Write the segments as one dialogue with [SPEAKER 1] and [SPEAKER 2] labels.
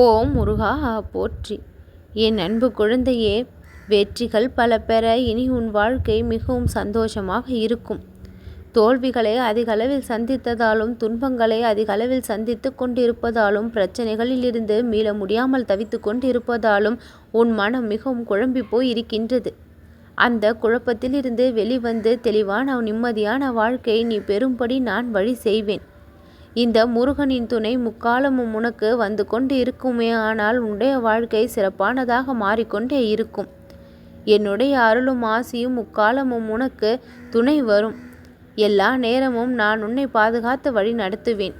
[SPEAKER 1] ஓம் முருகா போற்றி. என் அன்பு குழந்தையே வெற்றிகள் பல பெற இனி உன் வாழ்க்கை மிகவும் சந்தோஷமாக இருக்கும். தோல்விகளை அதிகளவில் சந்தித்ததாலும் துன்பங்களை அதிகளவில் சந்தித்து கொண்டிருப்பதாலும் பிரச்சனைகளில் இருந்து மீள முடியாமல் தவித்து கொண்டிருப்பதாலும் உன் மனம் மிகவும் குழம்பி போய் இருக்கின்றது அந்த குழப்பத்திலிருந்து வெளிவந்து தெளிவான நிம்மதியான வாழ்க்கை நீ பெறும்படி நான் வழி செய்வேன். இந்த முருகனின் துணை முக்காலமும் உனக்கு வந்து கொண்டு இருக்குமே ஆனால் உன்னுடைய வாழ்க்கை சிறப்பானதாக மாறிக்கொண்டே இருக்கும். என்னுடைய அருளும் ஆசியும் முக்காலமும் உனக்கு துணை வரும். எல்லா நேரமும் நான் உன்னை பாதுகாத்து வழி நடத்துவேன்.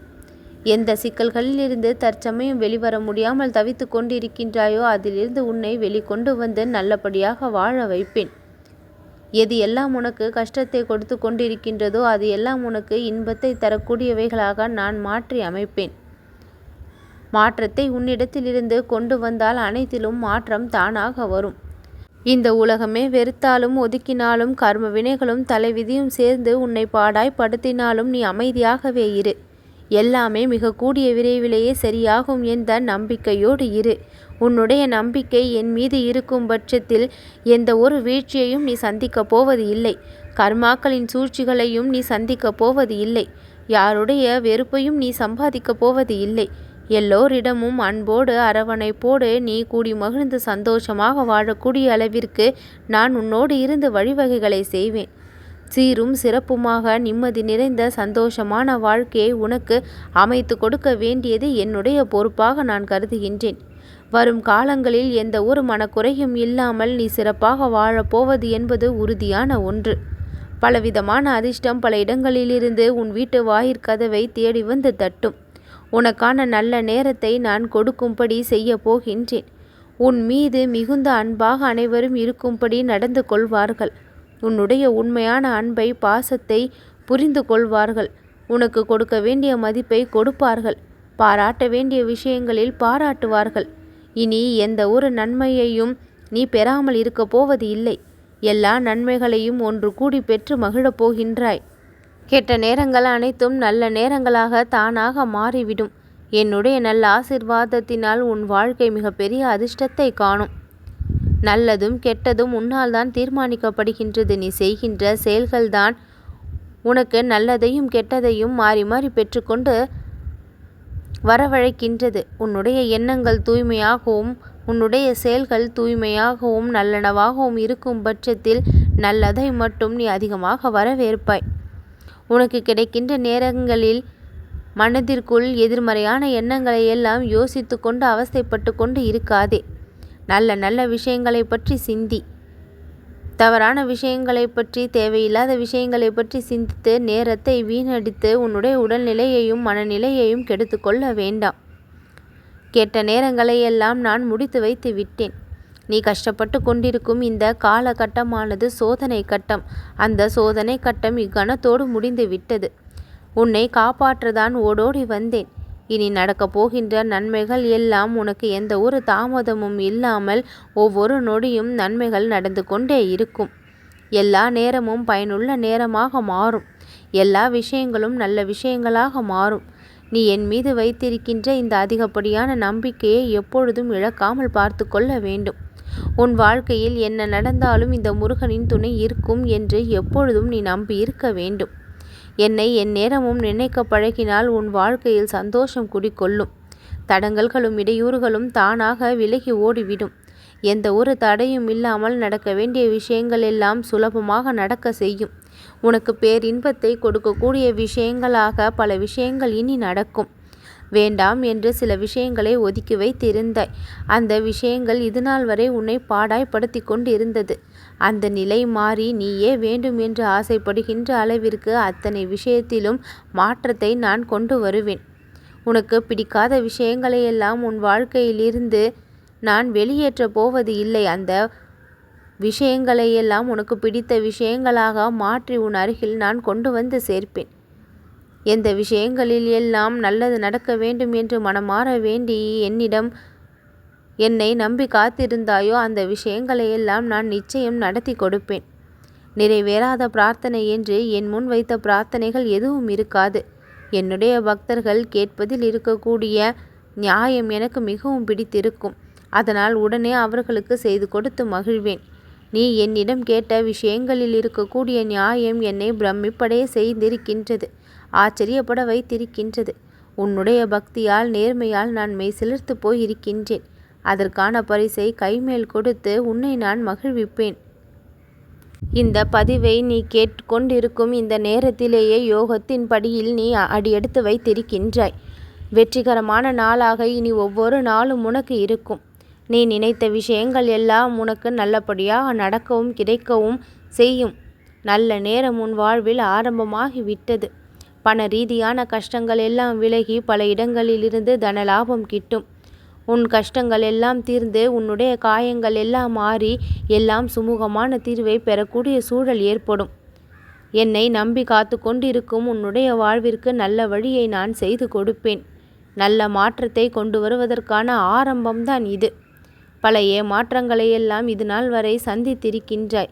[SPEAKER 1] எந்த சிக்கல்களிலிருந்து தற்சமயம் வெளிவர முடியாமல் தவித்து கொண்டிருக்கின்றாயோ அதிலிருந்து உன்னை வெளிக்கொண்டு வந்து நல்லபடியாக வாழ வைப்பேன். எது எல்லாம் உனக்கு கஷ்டத்தை கொடுத்து கொண்டிருக்கின்றதோ அது எல்லாம் உனக்கு இன்பத்தை தரக்கூடியவைகளாக நான் மாற்றி அமைப்பேன். மாற்றத்தை உன்னிடத்திலிருந்து கொண்டு வந்தால் அனைத்திலும் மாற்றம் தானாக வரும். இந்த உலகமே வெறுத்தாலும் ஒதுக்கினாலும் கர்ம வினைகளும் தலைவிதியும் சேர்ந்து உன்னை பாடாய் படுத்தினாலும் நீ அமைதியாகவே இரு. எல்லாமே மிக கூடிய விரைவிலேயே சரியாகும் என்ற நம்பிக்கையோடு இரு. உன்னுடைய நம்பிக்கை என் மீது இருக்கும் பட்சத்தில் எந்த ஒரு வீழ்ச்சியையும் நீ சந்திக்கப் போவது இல்லை. கர்மாக்களின் சூழ்ச்சிகளையும் நீ சந்திக்கப் போவது இல்லை. யாருடைய வெறுப்பையும் நீ சம்பாதிக்கப் போவது இல்லை. எல்லோரிடமும் அன்போடு அரவணைப்போடு நீ கூடி மகிழ்ந்து சந்தோஷமாக வாழக்கூடிய அளவிற்கு நான் உன்னோடு இருந்து வழிவகைகளை செய்வேன். சீரும் சிறப்புமாக நிம்மதி நிறைந்த சந்தோஷமான வாழ்க்கையை உனக்கு அமைத்து கொடுக்க வேண்டியது என்னுடைய பொறுப்பாக நான் கருதுகின்றேன். வரும் காலங்களில் எந்த ஒரு மனக்குறையும் இல்லாமல் நீ சிறப்பாக வாழப்போவது என்பது உறுதியான ஒன்று. பலவிதமான அதிர்ஷ்டம் பல இடங்களிலிருந்து உன் வீட்டு வாயிற்கதவை தேடி வந்து தட்டும். உனக்கான நல்ல நேரத்தை நான் கொடுக்கும்படி செய்ய போகின்றேன். உன் மீது மிகுந்த அன்பாக அனைவரும் இருக்கும்படி நடந்து கொள்வார்கள். உன்னுடைய உண்மையான அன்பை பாசத்தை புரிந்து கொள்வார்கள் உனக்கு கொடுக்க வேண்டிய மதிப்பை கொடுப்பார்கள். பாராட்ட வேண்டிய விஷயங்களில் பாராட்டுவார்கள். இனி எந்த ஒரு நன்மையையும் நீ பெறாமல் இருக்கப் போவது இல்லை. எல்லா நன்மைகளையும் ஒன்று கூடி பெற்று மகிழப் போகின்றாய். கெட்ட நேரங்கள் அனைத்தும் நல்ல நேரங்களாக தானாக மாறிவிடும். என்னுடைய நல்ல ஆசிர்வாதத்தினால் உன் வாழ்க்கை மிகப்பெரிய அதிர்ஷ்டத்தை காணும். நல்லதும் கெட்டதும் உன்னால் தான் தீர்மானிக்கப்படுகின்றது. நீ செய்கின்ற செயல்கள்தான் உனக்கு நல்லதையும் கெட்டதையும் மாறி மாறி பெற்றுக்கொண்டு வரவழைக்கின்றது. உன்னுடைய எண்ணங்கள் தூய்மையாகவும் உன்னுடைய செயல்கள் தூய்மையாகவும் நல்லனவாகவும் இருக்கும் பட்சத்தில் நல்லதை மட்டும் நீ அதிகமாக வரவேற்பாய். உனக்கு கிடைக்கின்ற நேரங்களில் மனதிற்குள் எதிர்மறையான எண்ணங்களை எல்லாம் யோசித்து கொண்டு அவஸ்தைப்பட்டு கொண்டு இருக்காதே. நல்ல நல்ல விஷயங்களை பற்றி சிந்தி. தவறான விஷயங்களை பற்றி தேவையில்லாத விஷயங்களை பற்றி சிந்தித்து நேரத்தை வீணடித்து உன்னுடைய உடல்நிலையையும் மனநிலையையும் கெடுத்து கொள்ள வேண்டாம். கேட்ட நேரங்களை எல்லாம் நான் முடித்து வைத்து விட்டேன். நீ கஷ்டப்பட்டு கொண்டிருக்கும் இந்த காலகட்டமானது சோதனை கட்டம். அந்த சோதனை கட்டம் இக்கணத்தோடு முடிந்து விட்டது. உன்னை காப்பாற்றதான் ஓடோடி வந்தேன். இனி நடக்கப் போகின்ற நன்மைகள் எல்லாம் உனக்கு எந்த ஒரு தாமதமும் இல்லாமல் ஒவ்வொரு நொடியும் நன்மைகள் நடந்து கொண்டே இருக்கும். எல்லா நேரமும் பயனுள்ள நேரமாக மாறும். எல்லா விஷயங்களும் நல்ல விஷயங்களாக மாறும். நீ என் மீது வைத்திருக்கின்ற இந்த அதிகப்படியான நம்பிக்கையை எப்பொழுதும் இழக்காமல் பார்த்து கொள்ள வேண்டும். உன் வாழ்க்கையில் என்ன நடந்தாலும் இந்த முருகனின் துணை இருக்கும் என்று எப்பொழுதும் நீ நம்பி இருக்க வேண்டும். என்னை என் நேரமும் நினைக்க பழகினால் உன் வாழ்க்கையில் சந்தோஷம் குடிக்கொள்ளும். தடங்கல்களும் இடையூறுகளும் தானாக விலகி ஓடிவிடும். எந்த ஒரு தடையும் இல்லாமல் நடக்க வேண்டிய விஷயங்கள் எல்லாம் சுலபமாக நடக்க செய்யும். உனக்கு பேரின்பத்தை கொடுக்கக்கூடிய விஷயங்களாக பல விஷயங்கள் இனி நடக்கும். வேண்டாம் என்று சில விஷயங்களை ஒதுக்கி வைத்திருந்தாய். அந்த விஷயங்கள் இதுநாள் வரை உன்னை பாடாய்படுத்தி கொண்டு இருந்தது அந்த நிலை மாறி நீயே வேண்டும் என்று ஆசைப்படுகின்ற அளவிற்கு அத்தனை விஷயத்திலும் மாற்றத்தை நான் கொண்டு வருவேன். உனக்கு பிடிக்காத விஷயங்களையெல்லாம் உன் வாழ்க்கையிலிருந்து நான் வெளியேற்றப் போவது இல்லை. அந்த விஷயங்களையெல்லாம் உனக்கு பிடித்த விஷயங்களாக மாற்றி உன் அருகில் நான் கொண்டு வந்து சேர்ப்பேன். எந்த விஷயங்களில் எல்லாம் நல்லது நடக்க வேண்டும் என்று மனமாற வேண்டி என்னிடம் என்னை நம்பி காத்திருந்தாயோ அந்த விஷயங்களையெல்லாம் நான் நிச்சயம் நடத்தி கொடுப்பேன். நிறைவேறாத பிரார்த்தனை என்று என் முன் வைத்த பிரார்த்தனைகள் எதுவும் இருக்காது. என்னுடைய பக்தர்கள் கேட்பதில் இருக்கக்கூடிய நியாயம் எனக்கு மிகவும் பிடித்திருக்கும். அதனால் உடனே அவர்களுக்கு செய்து கொடுத்து மகிழ்வேன். நீ என்னிடம் கேட்ட விஷயங்களில் இருக்கக்கூடிய நியாயம் என்னை பிரமிப்படைய செய்திருக்கின்றது. ஆச்சரியப்பட வைத்திருக்கின்றது. உன்னுடைய பக்தியால் நேர்மையால் நான் மெய் சிலிர்த்து போய் இருக்கின்றேன் அதற்கான பரிசை கைமேல் கொடுத்து உன்னை நான் மகிழ்விப்பேன். இந்த பதிவை நீ கேட்டுக்கொண்டிருக்கும் இந்த நேரத்திலேயே யோகத்தின் படியில் நீ அடியெடுத்து வைத்திருக்கின்றாய். வெற்றிகரமான நாளாக இனி ஒவ்வொரு நாளும் உனக்கு இருக்கும். நீ நினைத்த விஷயங்கள் எல்லாம் உனக்கு நல்லபடியாக நடக்கவும் கிடைக்கவும் செய்யும். நல்ல நேரம் உன் வாழ்வில் ஆரம்பமாகி விட்டது பண ரீதியான கஷ்டங்கள் எல்லாம் விலகி பல இடங்களிலிருந்து தனலாபம் கிட்டும். உன் கஷ்டங்கள் எல்லாம் தீர்ந்து உன்னுடைய காயங்கள் எல்லாம் மாறி எல்லாம் சுமூகமான தீர்வை பெறக்கூடிய சூழல் ஏற்படும். என்னை நம்பி காத்து கொண்டிருக்கும் உன்னுடைய வாழ்விற்கு நல்ல வழியை நான் செய்து கொடுப்பேன். நல்ல மாற்றத்தை கொண்டு வருவதற்கான ஆரம்பம்தான் இது. பல ஏமாற்றங்களையெல்லாம் இது நாள் வரை சந்தித்திருக்கின்றாய்.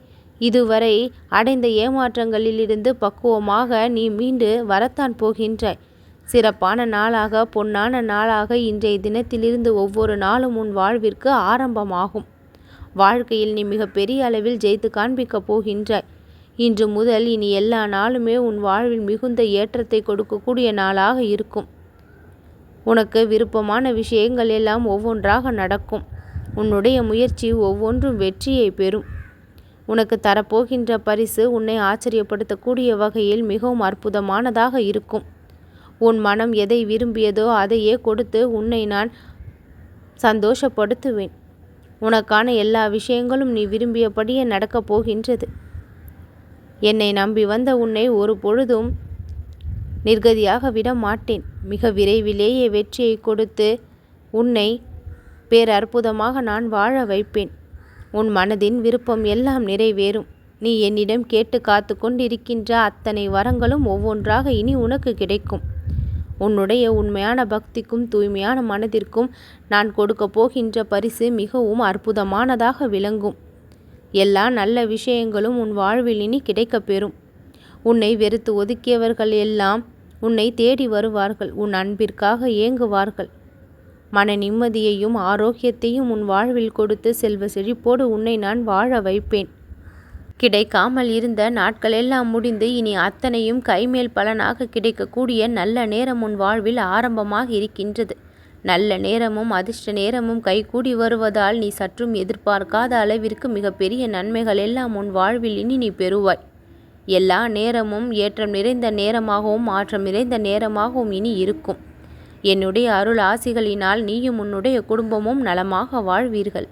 [SPEAKER 1] இதுவரை அடைந்த ஏமாற்றங்களிலிருந்து பக்குவமாக நீ மீண்டு வரத்தான் போகின்றாய். சிறப்பான நாளாக பொன்னான நாளாக இன்றைய தினத்திலிருந்து ஒவ்வொரு நாளும் உன் வாழ்விற்கு ஆரம்பமாகும். வாழ்க்கையில் நீ மிகப்பெரிய அளவில் ஜெயித்து காண்பிக்கப் போகின்றாய். இன்று முதல் இனி எல்லா நாளுமே உன் வாழ்வில் மிகுந்த ஏற்றத்தை கொடுக்கக்கூடிய நாளாக இருக்கும். உனக்கு விருப்பமான விஷயங்கள் எல்லாம் ஒவ்வொன்றாக நடக்கும். உன்னுடைய முயற்சி ஒவ்வொன்றும் வெற்றியை பெறும். உனக்கு தரப்போகின்ற பரிசு உன்னை ஆச்சரியப்படுத்தக்கூடிய வகையில் மிகவும் அற்புதமானதாக இருக்கும். உன் மனம் எதை விரும்பியதோ அதையே கொடுத்து உன்னை நான் சந்தோஷப்படுத்துவேன். உனக்கான எல்லா விஷயங்களும் நீ விரும்பியபடியே நடக்கப் போகின்றது. என்னை நம்பி வந்த உன்னை ஒரு பொழுதும் நிர்கதியாக விட மாட்டேன் மிக விரைவிலேயே வெற்றியை கொடுத்து உன்னை பேரற்புதமாக நான் வாழ வைப்பேன். உன் மனதின் விருப்பம் எல்லாம் நிறைவேறும். நீ என்னிடம் கேட்டு காத்து கொண்டிருக்கின்ற அத்தனை வரங்களும் ஒவ்வொன்றாக இனி உனக்கு கிடைக்கும். உன்னுடைய உண்மையான பக்திக்கும் தூய்மையான மனதிற்கும் நான் கொடுக்க போகின்ற பரிசு மிகவும் அற்புதமானதாக விளங்கும். எல்லா நல்ல விஷயங்களும் உன் வாழ்வில் இனி கிடைக்கப்பெறும் உன்னை வெறுத்து ஒதுக்கியவர்கள் எல்லாம் உன்னை தேடி வருவார்கள். உன் அன்பிற்காக ஏங்குவார்கள். மன நிம்மதியையும் ஆரோக்கியத்தையும் உன் வாழ்வில் கொடுத்து செல்வ செழிப்போடு உன்னை நான் வாழ வைப்பேன். கிடைக்காமல் இருந்த நாட்களெல்லாம் முடிந்து இனி அத்தனையும் கைமேல் பலனாக கிடைக்கக்கூடிய நல்ல நேரம் உன் வாழ்வில் ஆரம்பமாக இருக்கின்றது. நல்ல நேரமும் அதிர்ஷ்ட நேரமும் கைகூடி வருவதால் நீ சற்றும் எதிர்பார்க்காத அளவிற்கு மிகப்பெரிய நன்மைகள் எல்லாம் உன் வாழ்வில் இனி நீ பெறுவாய். எல்லா நேரமும் ஏற்றம் நிறைந்த நேரமாகவும் மாற்றம் நிறைந்த நேரமாகவும் இனி இருக்கும். என்னுடைய அருள் ஆசிகளினால் நீயும் உன்னுடைய குடும்பமும் நலமாக வாழ்வீர்கள்.